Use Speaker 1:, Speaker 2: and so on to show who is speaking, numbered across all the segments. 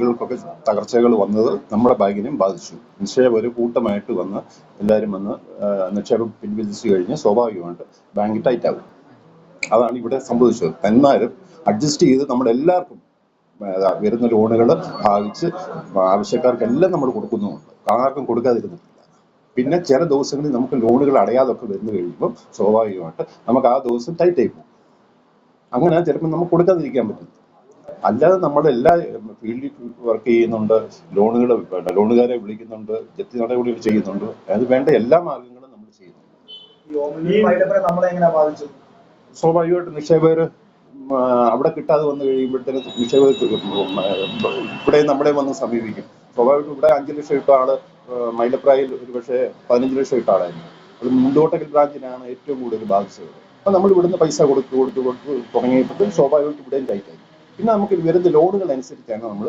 Speaker 1: ബാങ്കുകൾക്കൊക്കെ തകർച്ചകൾ വന്നത് നമ്മുടെ ബാങ്കിനെയും ബാധിച്ചു. നിക്ഷേപകർ കൂട്ടമായിട്ട് വന്ന് എല്ലാവരും വന്ന് നിക്ഷേപം പിൻവലിച്ചു കഴിഞ്ഞ് സ്വാഭാവികമായിട്ട് ബാങ്ക് ടൈറ്റ് ആകും അതാണ് ഇവിടെ സംഭവിച്ചത്. എന്നാലും അഡ്ജസ്റ്റ് ചെയ്ത് നമ്മുടെ എല്ലാവർക്കും വരുന്ന ലോണുകൾ ഭാവിച്ച് ആവശ്യക്കാർക്കെല്ലാം നമ്മൾ കൊടുക്കുന്നുമുണ്ട്. ആർക്കും കൊടുക്കാതിരുന്നിട്ടില്ല. പിന്നെ ചില ദിവസങ്ങളിൽ നമുക്ക് ലോണുകൾ അടയാതൊക്കെ വന്നു കഴിയുമ്പോൾ സ്വാഭാവികമായിട്ട് നമുക്ക് ആ ദിവസം ടൈറ്റ് ആയി പോകും. അങ്ങനെ ചിലപ്പോൾ നമുക്ക് കൊടുക്കാതിരിക്കാൻ പറ്റും അല്ലാതെ നമ്മൾ എല്ലാ ഫീൽഡിൽ വർക്ക് ചെയ്യുന്നുണ്ട് ലോണുകൾ ലോണുകാരെ വിളിക്കുന്നുണ്ട് ജപ്തി നടപടികൾ ചെയ്യുന്നുണ്ട്. അത് വേണ്ട എല്ലാ മാർഗങ്ങളും നമ്മൾ ചെയ്യുന്നുണ്ട്. സ്വാഭാവികമായിട്ട് നിക്ഷേപകർ അവിടെ കിട്ടാതെ വന്നു കഴിയുമ്പോഴത്തേനും നിക്ഷേപകർ ഇവിടെ നമ്മളെ വന്ന് സമീപിക്കും. സ്വാഭാവികം ഇവിടെ അഞ്ച് ലക്ഷം ഇട്ട ആൾ മൈലപ്രായിൽ ഒരു പക്ഷേ പതിനഞ്ച് ലക്ഷം ഇട്ട ആളായിരുന്നു. അത് മുണ്ടോട്ടക്കൽ ബ്രാഞ്ചിനാണ് ഏറ്റവും കൂടുതൽ ബാധിച്ചത്. അപ്പൊ നമ്മൾ ഇവിടുന്ന് പൈസ കൊടുത്ത് കൊടുത്ത് കൊടുത്ത് തുടങ്ങിയപ്പോൾ സ്വാഭാവികമായിട്ട് ഇവിടെയും ടൈറ്റായി പിന്നെ നമുക്ക് വരുന്ന ലോണുകൾ അനുസരിച്ചാണ് നമ്മൾ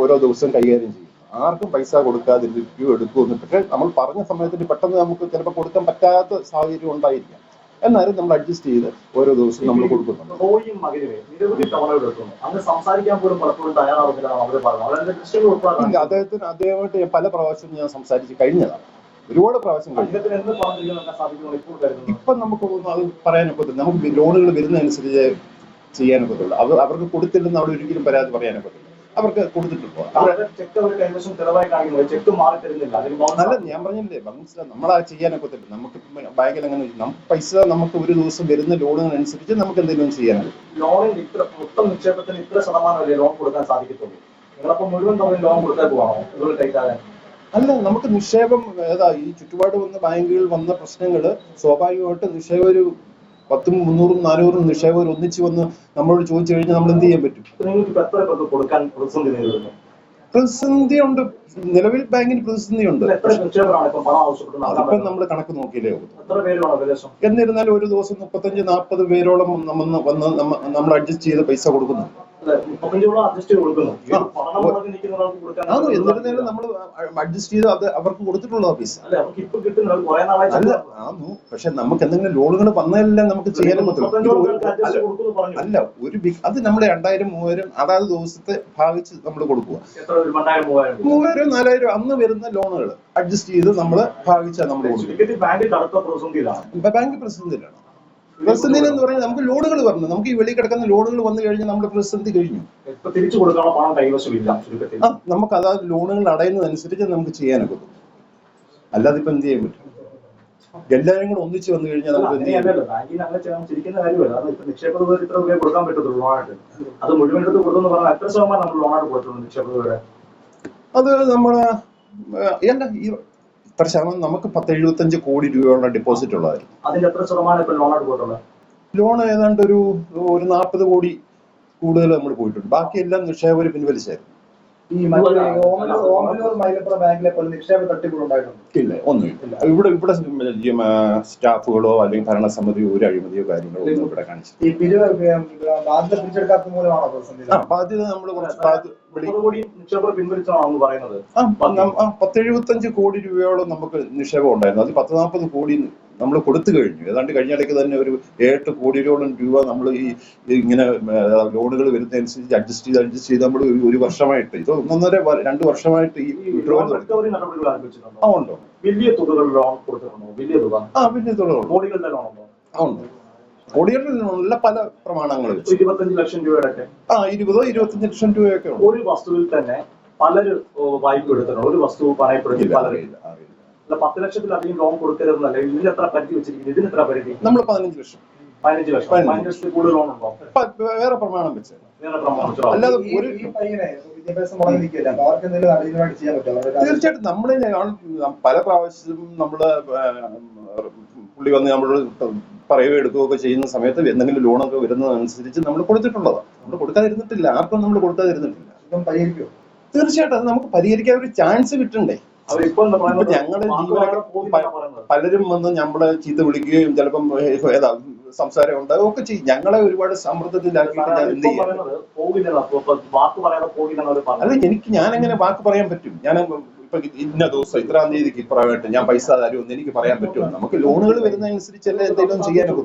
Speaker 1: ഓരോ ദിവസവും കൈകാര്യം ചെയ്യുന്നത്. ആർക്കും പൈസ കൊടുക്കാതെ കൊടുക്കാതിരിക്കുകയോ എടുക്കുമെന്ന് പക്ഷേ നമ്മൾ പറഞ്ഞ സമയത്തിന് പെട്ടെന്ന് നമുക്ക് ചിലപ്പോൾ കൊടുക്കാൻ പറ്റാത്ത സാഹചര്യം ഉണ്ടായിരിക്കാം. എന്നാലും നമ്മൾ അഡ്ജസ്റ്റ് ചെയ്ത് ഓരോ ദിവസവും നമ്മൾ കൊടുക്കുന്നുണ്ട്.
Speaker 2: റോയിയും മകനുമേ നിരവധി തവണകൾ എടുക്കുന്നു അന്ന് സംസാരിക്കാൻ പോലും പലപ്പോഴും തയ്യാറാവുന്നില്ല അവർ പറഞ്ഞു.
Speaker 1: ഇല്ല അദ്ദേഹത്തിന് അദ്ദേഹമായിട്ട് പല പ്രാവശ്യം ഞാൻ സംസാരിച്ച് കഴിഞ്ഞതാണ്. ഒരുപാട് പ്രാവശ്യം ഇപ്പം നമുക്ക് അത് പറയാനൊക്കത്തില്ല. നമുക്ക് ലോണുകൾ വരുന്നതനുസരിച്ച് ചെയ്യാനൊക്കത്തുള്ളൂ അവർ അവർക്ക് കൊടുത്തില്ലെന്ന് അവിടെ ഒരിക്കലും പരാതി പറയാനൊക്കത്തില്ല അവർക്ക് കൊടുത്തിട്ടുണ്ട് നല്ല ഞാൻ പറഞ്ഞില്ലേ മനസ്സിലാ നമ്മളാ ചെയ്യാനൊക്കത്തില്ല നമുക്ക് ബാങ്കിൽ അങ്ങനെ പൈസ നമുക്ക് ഒരു ദിവസം വരുന്ന ലോണിനനുസരിച്ച് നമുക്ക് എന്തെങ്കിലും ചെയ്യാനാകും
Speaker 2: ലോണിൽ ഇത്ര മൊത്തം നിക്ഷേപത്തിന് ഇത്ര ശതമാനമല്ലേ ലോൺ കൊടുക്കാൻ സാധിക്കത്തുള്ളൂ? മുഴുവൻ തവണ ലോൺ കൊടുത്താൽ പോകണോ ഇതുപോലെ
Speaker 1: അല്ല നമുക്ക് നിക്ഷേപം ഏതാ ഈ ചുറ്റുപാട് വന്ന ബാങ്കുകളിൽ വന്ന പ്രശ്നങ്ങൾ സ്വാഭാവികമായിട്ട് നിക്ഷേപകർ പത്തും മുന്നൂറും നാനൂറും നിക്ഷേപകർ ഒന്നിച്ചു വന്ന് നമ്മളോട് ചോദിച്ചു കഴിഞ്ഞാൽ നമ്മൾ എന്ത് ചെയ്യാൻ പറ്റും?
Speaker 2: ഇപ്പൊ നിങ്ങൾക്ക് ഇപ്പൊ എത്ര കൊടുക്കാൻ പ്രതിസന്ധി നേരിടുന്നു?
Speaker 1: പ്രതിസന്ധി ഉണ്ട് നിലവിൽ ബാങ്കിന് പ്രതിസന്ധി ഉണ്ട്
Speaker 2: ഇതിൽ എത്ര നിക്ഷേപകരാണ് ഇപ്പൊ പണം ആവശ്യപ്പെട്ട്
Speaker 1: അതിപ്പം നമ്മൾ കണക്ക് നോക്കിയില്ലേ എന്നിരുന്നാലും ഒരു ദിവസം മുപ്പത്തഞ്ച് നാൽപ്പത് പേരോളം വന്ന് നമ്മൾ അഡ്ജസ്റ്റ് ചെയ്ത് പൈസ കൊടുക്കുന്നു. എന്നിരുന്നാലും നമ്മൾ അഡ്ജസ്റ്റ് ചെയ്ത് അത് അവർക്ക് കൊടുത്തിട്ടുള്ള ഓഫീസ്
Speaker 2: അല്ലെ
Speaker 1: പക്ഷെ നമുക്ക് എന്തെങ്കിലും ലോണുകൾ വന്നതെല്ലാം നമുക്ക് ചെയ്യാനും അല്ല ഒരു അത് നമ്മുടെ രണ്ടായിരം മൂവായിരം അതാത് ദിവസത്തെ ഭാവിച്ച് നമ്മൾ കൊടുക്കുക
Speaker 2: മൂവായിരം
Speaker 1: നാലായിരം അന്ന് വരുന്ന ലോണുകൾ അഡ്ജസ്റ്റ് ചെയ്ത് നമ്മൾ ഭാവിച്ചാൽ നമ്മൾ
Speaker 2: കടുത്ത
Speaker 1: ബാങ്ക് പ്രതിസന്ധിയിലാണ്. പ്രതിസന്ധിയിൽ എന്ന് പറഞ്ഞാൽ നമുക്ക് ലോഡുകൾ വരണം. നമുക്ക് ഈ വെളിയിൽ കിടക്കുന്ന ലോണുകൾ വന്നു കഴിഞ്ഞാൽ നമ്മുടെ പ്രതിസന്ധി കഴിഞ്ഞു.
Speaker 2: തിരിച്ചു കൊടുക്കാനുള്ള പണം കൈവശമില്ല
Speaker 1: ആ നമുക്ക് അതായത് ലോണുകൾ അടയുന്നതനുസരിച്ച് നമുക്ക് ചെയ്യാനൊക്കെ അല്ലാതെ ഇപ്പൊ എന്ത് ചെയ്യാൻ പറ്റും? എല്ലാവരും കൂടെ ഒന്നിച്ച് വന്നു കഴിഞ്ഞാൽ നമുക്ക് എന്ത് ചെയ്യാൻ
Speaker 2: കാര്യമല്ല. അത്
Speaker 1: നമ്മളെ ഈ ഇത്ര ശതമാനം നമുക്ക് പത്ത് എഴുപത്തഞ്ച് കോടി രൂപയുള്ള ഡെപ്പോസിറ്റ് ഉള്ളതായിരുന്നു
Speaker 2: അതിന്റെ എത്ര ശതമാനം
Speaker 1: ലോൺ ഏതാണ്ട് ഒരു ഒരു നാൽപ്പത് കോടി കൂടുതൽ നമ്മൾ പോയിട്ടുണ്ട്. ബാക്കിയെല്ലാം നിക്ഷേപകർ പിൻവലിച്ചായിരുന്നു. ഇല്ല ഒന്നുമില്ല ഇവിടെ ഇവിടെ സ്റ്റാഫുകളോ അല്ലെങ്കിൽ ഭരണസമിതിയോ ഒരു അഴിമതിയോ കാര്യങ്ങളോ ഒന്നും ഇവിടെ
Speaker 3: കാണിച്ചു ബാധ്യത
Speaker 1: നമ്മൾ കുറച്ച് പത്തെഴുപത്തഞ്ച് കോടി രൂപയോളം നമുക്ക് നിക്ഷേപം ഉണ്ടായിരുന്നു. അത് പത്ത് നാൽപ്പത് കോടി നമ്മൾ കൊടുത്തു കഴിഞ്ഞു. ഏതാണ്ട് കഴിഞ്ഞ ഇടയ്ക്ക് തന്നെ ഒരു എട്ട് കോടിയോളം രൂപ നമ്മൾ ഈ ഇങ്ങനെ ലോണുകൾ വരുന്നതനുസരിച്ച് അഡ്ജസ്റ്റ് ചെയ്ത് അഡ്ജസ്റ്റ് ചെയ്ത് നമ്മൾ ഒരു വർഷമായിട്ട്. ഇത് ഒന്നൊന്നര രണ്ട് വർഷമായിട്ട് ഈ ആ ഉണ്ടോ.
Speaker 2: വലിയ തുകകൾ ലോൺ കൊടുത്തിട്ടുണ്ടോ? വലിയ തുക?
Speaker 1: ആ
Speaker 2: വലിയ ലോൺ ഉണ്ടോ.
Speaker 1: ആ നല്ല പല
Speaker 2: ഇരുപത്തഞ്ച് ലക്ഷം രൂപയുടെ
Speaker 1: ആ ഇരുപതോ ഇരുപത്തഞ്ച് ലക്ഷം രൂപയൊക്കെ ഉണ്ട്.
Speaker 2: ഒരു വസ്തുവിൽ തന്നെ പലര് വായ്പ എടുത്തിട്ടുണ്ട്. ഒരു വസ്തു പണയപ്പെടുത്തി
Speaker 1: ഇല്ല,
Speaker 2: പലരും.
Speaker 1: അറിയില്ല അറിയില്ല.
Speaker 2: അല്ല പത്ത് ലക്ഷത്തിലധികം ലോൺ കൊടുക്കരുതെന്നല്ല ഇതിന് എത്ര പരിധി വെച്ചിരിക്കുന്നത് ഇതിന് എത്ര പരിധി?
Speaker 1: നമ്മൾ പതിനഞ്ച് ലക്ഷം.
Speaker 2: പതിനഞ്ച് ലക്ഷം.
Speaker 1: പതിനഞ്ച്.
Speaker 2: ലക്ഷത്തിൽ കൂടുതൽ ലോൺ ഉണ്ടോ?
Speaker 1: വേറെ പ്രമാണം വെച്ച്. അല്ലാതെ ഒരു തീർച്ചയായിട്ടും. നമ്മളെ പല പ്രാവശ്യം നമ്മൾ പുള്ളി വന്ന് നമ്മളോട് പറയുകയോ എടുക്കുകയൊക്കെ ചെയ്യുന്ന സമയത്ത് എന്തെങ്കിലും ലോണൊക്കെ വരുന്നതനുസരിച്ച് നമ്മൾ കൊടുത്തിട്ടുള്ളതാണ് നമ്മൾ കൊടുക്കാതിരുന്നിട്ടില്ല. ആർക്കും നമ്മൾ കൊടുക്കാതിരുന്നിട്ടില്ല.
Speaker 3: അപ്പം പരിഹരിക്കുമോ
Speaker 1: തീർച്ചയായിട്ടും അത് നമുക്ക് പരിഹരിക്കാൻ ഒരു ചാൻസ് കിട്ടണ്ടേ. ഞങ്ങളുടെ ജീവനക്കാർ പലരും വന്ന് നമ്മളെ ചീത്ത വിളിക്കുകയും ചിലപ്പം ഏതാ സംസാരം ഉണ്ടാവുക ഒക്കെ ചെയ്യും. ഞങ്ങളെ ഒരുപാട് സമ്മർദ്ദത്തിലാക്കിയിട്ട് ഞാൻ എന്ത് ചെയ്യും? അല്ല എനിക്ക് ഞാൻ എങ്ങനെ വാക്ക് പറയാൻ പറ്റും? ഞാൻ ഇപ്പൊ ഇന്ന ദിവസം ഇത്രാം തീയതിക്ക് ഇപ്രാവശ്യം ഞാൻ പൈസ തരുമെന്ന് എനിക്ക് പറയാൻ പറ്റുമോ? നമുക്ക് ലോണുകൾ വരുന്നതനുസരിച്ചല്ലേ എന്തെങ്കിലും ചെയ്യാനൊക്കെ